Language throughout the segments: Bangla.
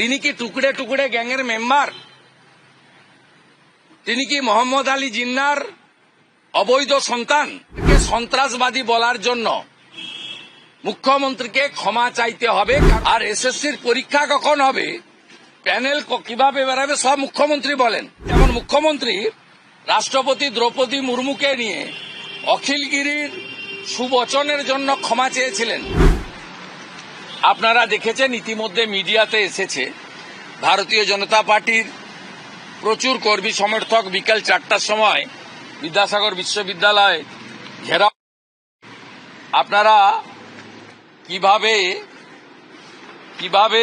তিনি কি টুকরে টুকরে গ্যাংয়ের মেম্বার? তিনি কি মোহাম্মদ আলী জিন্নার অবৈধ সন্তান? সন্ত্রাসবাদী বলার জন্য? মুখ্যমন্ত্রীকে ক্ষমা চাইতে হবে আর এসএসসির পরীক্ষা কখন হবে? প্যানেল কীভাবে বেরাবে সব মুখ্যমন্ত্রী বলেন। যেমন মুখ্যমন্ত্রী রাষ্ট্রপতি দ্রৌপদী মুর্মুকে নিয়ে অখিলগিরির সুবচনের জন্য ক্ষমা চেয়েছিলেন। আপনারা দেখেছেন ইতিমধ্যে মিডিয়াতে এসেছে, ভারতীয় জনতা পার্টির প্রচুর কর্মী সমর্থক বিকেল চারটার সময় বিদ্যাসাগর বিশ্ববিদ্যালয় ঘেরাও। আপনারা কীভাবে কীভাবে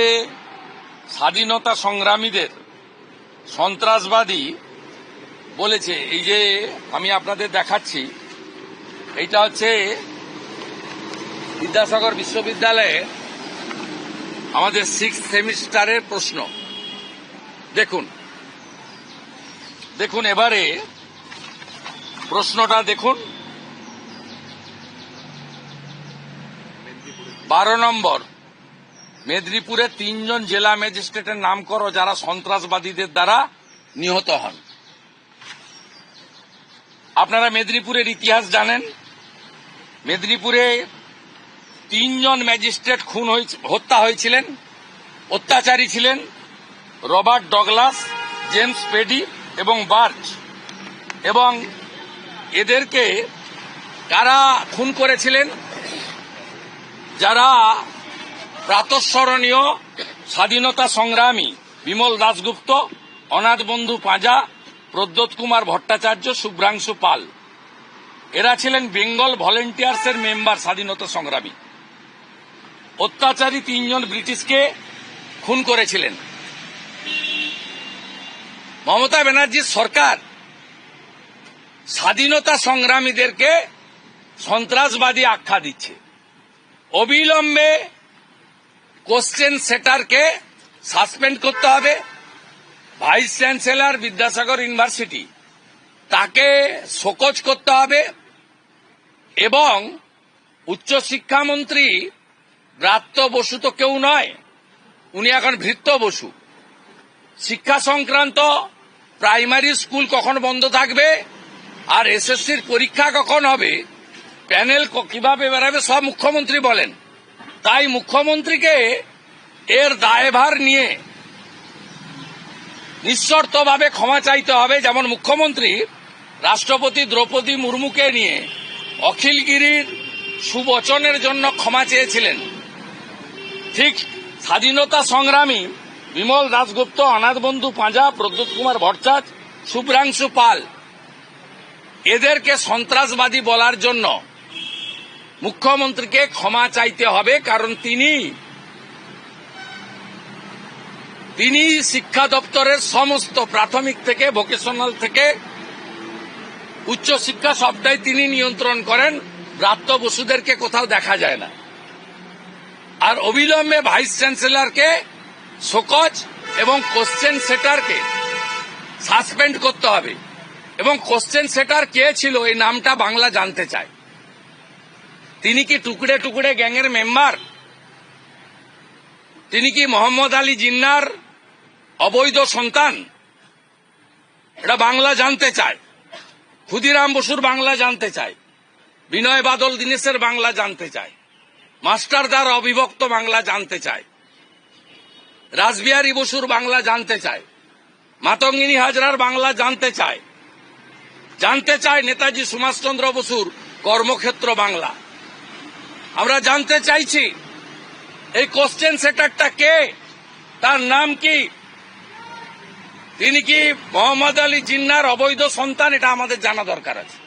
স্বাধীনতা সংগ্রামীদের সন্ত্রাসবাদী বলেছে, এই যে আমি আপনাদের দেখাচ্ছি, এইটা হচ্ছে বিদ্যাসাগর বিশ্ববিদ্যালয়ে আমাদের সিক্স সেমিস্টারের প্রশ্ন। দেখুন। দেখুন এবারে প্রশ্নটা দেখুন। বারো নম্বর। মেদিনীপুরে তিনজন জেলা ম্যাজিস্ট্রেটের নাম করো যারা সন্ত্রাসবাদীদের দ্বারা নিহত হন। আপনারা মেদিনীপুরের ইতিহাস জানেন। মেদিনীপুরে তিনজন ম্যাজিস্ট্রেট খুন হত্যা হয়েছিলেন, অত্যাচারী ছিলেন, রবার্ট ডগলাস, জেমস পেডি এবং বার্চ। এবং এদেরকে কারা খুন করেছিলেন? যারা প্রাতঃস্মরণীয় স্বাধীনতা সংগ্রামী বিমল দাশগুপ্ত, অনাথ বন্ধু পাঁজা প্রদ্যোৎ কুমার ভট্টাচার্য, শুভ্রাংশু পাল। এরা ছিলেন বেঙ্গল ভলেন্টিয়ার্সের মেম্বার স্বাধীনতা সংগ্রামী। অত্যাচারী তিনজন ব্রিটিশকে খুন করেছিলেন। মমতা ব্যানার্জির সরকার স্বাধীনতা সংগ্রামীদেরকে সন্ত্রাসবাদী আখ্যা দিচ্ছে। অবিলম্বে কোশ্চেন সেটারকে সাসপেন্ড করতে হবে। ভাইস চ্যান্সেলর বিদ্যাসাগর ইউনিভার্সিটি তাকে শোকজ করতে হবে এবং উচ্চশিক্ষামন্ত্রী ব্রাত্য বসু তো কেউ নয়। উনি এখন ভৃত্য বসু শিক্ষা সংক্রান্ত প্রাইমারি স্কুল কখন বন্ধ থাকবে? আর এসএসসির পরীক্ষা কখন হবে? প্যানেল কীভাবে বেরাবে? সব মুখ্যমন্ত্রী বলেন। তাই মুখ্যমন্ত্রীকে এর দায়ভার নিয়ে নিঃশর্তভাবে ক্ষমা চাইতে হবে। যেমন মুখ্যমন্ত্রী, রাষ্ট্রপতি দ্রৌপদী মুর্মুকে নিয়ে অখিলগিরির সুবচনের জন্য ক্ষমা চেয়েছিলেন। ঠিক স্বাধীনতা সংগ্রামী বিমল দাশগুপ্ত অনাথ বন্ধু পাঁজা, প্রদ্যুৎ কুমার ভট্টাচার্য শুভ্রাংশু পাল। এদেরকে সন্ত্রাসবাদী বলার জন্য মুখ্যমন্ত্রীকে ক্ষমা চাইতে হবে, কারণ তিনি তিনি শিক্ষা দপ্তরের সমস্ত প্রাথমিক থেকে ভোকেশনাল থেকে উচ্চশিক্ষা সবটাই তিনি নিয়ন্ত্রণ করেন। ব্রাত্য বসুদেরকে কোথাও দেখা যায় না। আর অবিলম্বে ভাইস চ্যান্সেলরকে শোকজ এবং কোশ্চেন সেটারকে সাসপেন্ড করতে হবে। এবং কোশ্চেন সেটার কে ছিল এই নামটা বাংলা জানতে চায়। তিনি কি টুকরে টুকরে গ্যাংয়ের মেম্বার? তিনি কি মোহাম্মদ আলী জিন্নার অবৈধ সন্তান? এটা বাংলা জানতে চায়। ক্ষুদিরাম বসুর বাংলা জানতে চায়। বিনয় বাদল দীনেশের বাংলা জানতে চায়। মাস্টারদার অবিভক্ত বাংলা জানতে চায়। রাসবিহারী বসুর বাংলা জানতে চায়। মাতঙ্গিনী হাজরার বাংলা জানতে চায়। জানতে চায় নেতাজি সুভাষচন্দ্র বসুর কর্মক্ষেত্র বাংলা। আমরা জানতে চাইছি, এই কোশ্চেন সেটারটা কে? তার নাম কি? তিনি কি মোহাম্মদ আলী জিন্নার অবৈধ সন্তান? এটা আমাদের জানা দরকার আছে।